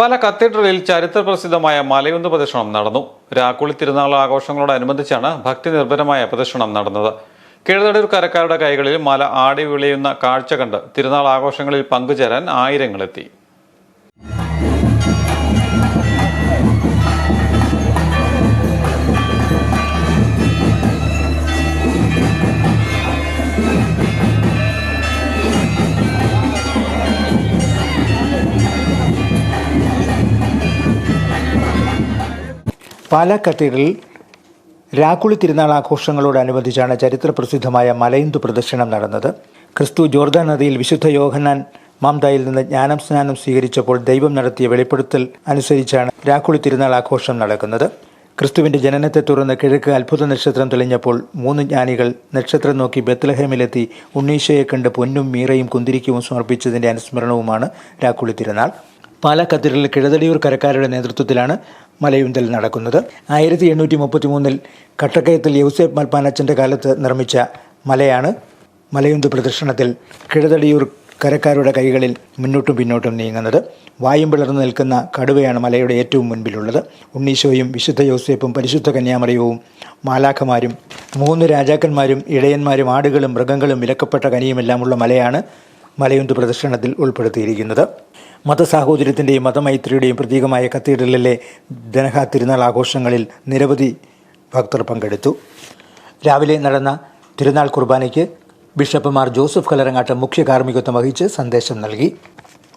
പല കത്തീഡ്രലിൽ ചരിത്ര പ്രസിദ്ധമായ മലയുന്ന പ്രദക്ഷിണം നടന്നു. രാക്കുളി തിരുനാൾ ആഘോഷങ്ങളോടനുബന്ധിച്ചാണ് ഭക്തി നിർഭരമായ പ്രദക്ഷിണം നടന്നത്. കീഴതടൂർ കരക്കാരുടെ കൈകളിൽ മല ആടി വിളയുന്ന കാഴ്ച കണ്ട് തിരുനാൾ ആഘോഷങ്ങളിൽ പങ്കുചേരാൻ ആയിരങ്ങളെത്തി. പാലാ കത്തീഡ്രലിൽ രാക്കുളി തിരുനാൾ ആഘോഷങ്ങളോടനുബന്ധിച്ചാണ് ചരിത്രപ്രസിദ്ധമായ മലയിന്തു പ്രദർശനം നടന്നത്. ക്രിസ്തു ജോർദാൻ നദിയിൽ വിശുദ്ധ യോഹന്നാൻ മാംതായിൽ നിന്ന് ജ്ഞാനം സ്നാനം സ്വീകരിച്ചപ്പോൾ ദൈവം നടത്തിയ വെളിപ്പെടുത്തൽ അനുസരിച്ചാണ് രാക്കുളി തിരുനാൾ ആഘോഷം നടക്കുന്നത്. ക്രിസ്തുവിന്റെ ജനനത്തെ തുടർന്ന് കിഴക്ക് അത്ഭുത നക്ഷത്രം തെളിഞ്ഞപ്പോൾ മൂന്ന് ജ്ഞാനികൾ നക്ഷത്രം നോക്കി ബത്ലഹേമിലെത്തി ഉണ്ണീശയെ കണ്ട് പൊന്നും മീറയും കുന്തിരിക്കവും സമർപ്പിച്ചതിന്റെ അനുസ്മരണവുമാണ് രാക്കുളി തിരുനാൾ. പാലാ കത്തീഡ്രലിൽ കിഴതടിയൂർ കരക്കാരുടെ നേതൃത്വത്തിലാണ് മലയുന്തൽ നടക്കുന്നത്. ആയിരത്തി എണ്ണൂറ്റി മുപ്പത്തി മൂന്നിൽ കട്ടക്കയത്തിൽ യൗസേഫ് മൽപ്പാനച്ചന്റെ കാലത്ത് നിർമ്മിച്ച മലയാണ് മലയുന്ത് പ്രദർശനത്തിൽ കിഴതടിയൂർ കരക്കാരുടെ കൈകളിൽ മുന്നോട്ടും പിന്നോട്ടും നീങ്ങുന്നത്. വായും പിളർന്നു നിൽക്കുന്ന കടുവയാണ് മലയുടെ ഏറ്റവും മുൻപിലുള്ളത്. ഉണ്ണീശോയും വിശുദ്ധ യോസേപ്പും പരിശുദ്ധ കന്യാമറിയവും മാലാഖമാരും മൂന്ന് രാജാക്കന്മാരും ഇടയന്മാരും ആടുകളും മൃഗങ്ങളും വിലക്കപ്പെട്ട കനിയുമെല്ലാമുള്ള മലയാണ് മലയുന്ത് പ്രദർശനത്തിൽ ഉൾപ്പെടുത്തിയിരിക്കുന്നത്. മതസാഹോദര്യത്തിന്റെയും മതമൈത്രിയുടെയും പ്രതീകമായ കത്തീഡ്രലിലെ ദനഹ തിരുനാൾ ആഘോഷങ്ങളിൽ നിരവധി ഭക്തർ പങ്കെടുത്തു. രാവിലെ നടന്ന തിരുനാൾ കുർബാനയ്ക്ക് ബിഷപ്പ് മാർ ജോസഫ് കലരങ്ങാട്ട് മുഖ്യ കാർമ്മികത്വം വഹിച്ച് സന്ദേശം നൽകി.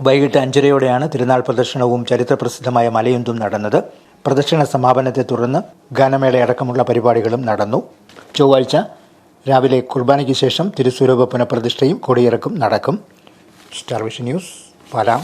വൈകിട്ട് അഞ്ചരയോടെയാണ് തിരുനാൾ പ്രദർശനവും ചരിത്രപ്രസിദ്ധമായ മലയുന്തും നടന്നത്. പ്രദർശന സമാപനത്തെ തുടർന്ന് ഗാനമേളയടക്കമുള്ള പരിപാടികളും നടന്നു. ചൊവ്വാഴ്ച രാവിലെ കുർബാനയ്ക്ക് ശേഷം തിരുസ്വരൂപ പുനഃപ്രതിഷ്ഠയും കൊടിയിറക്കും നടക്കും. Star vision news പാലാം.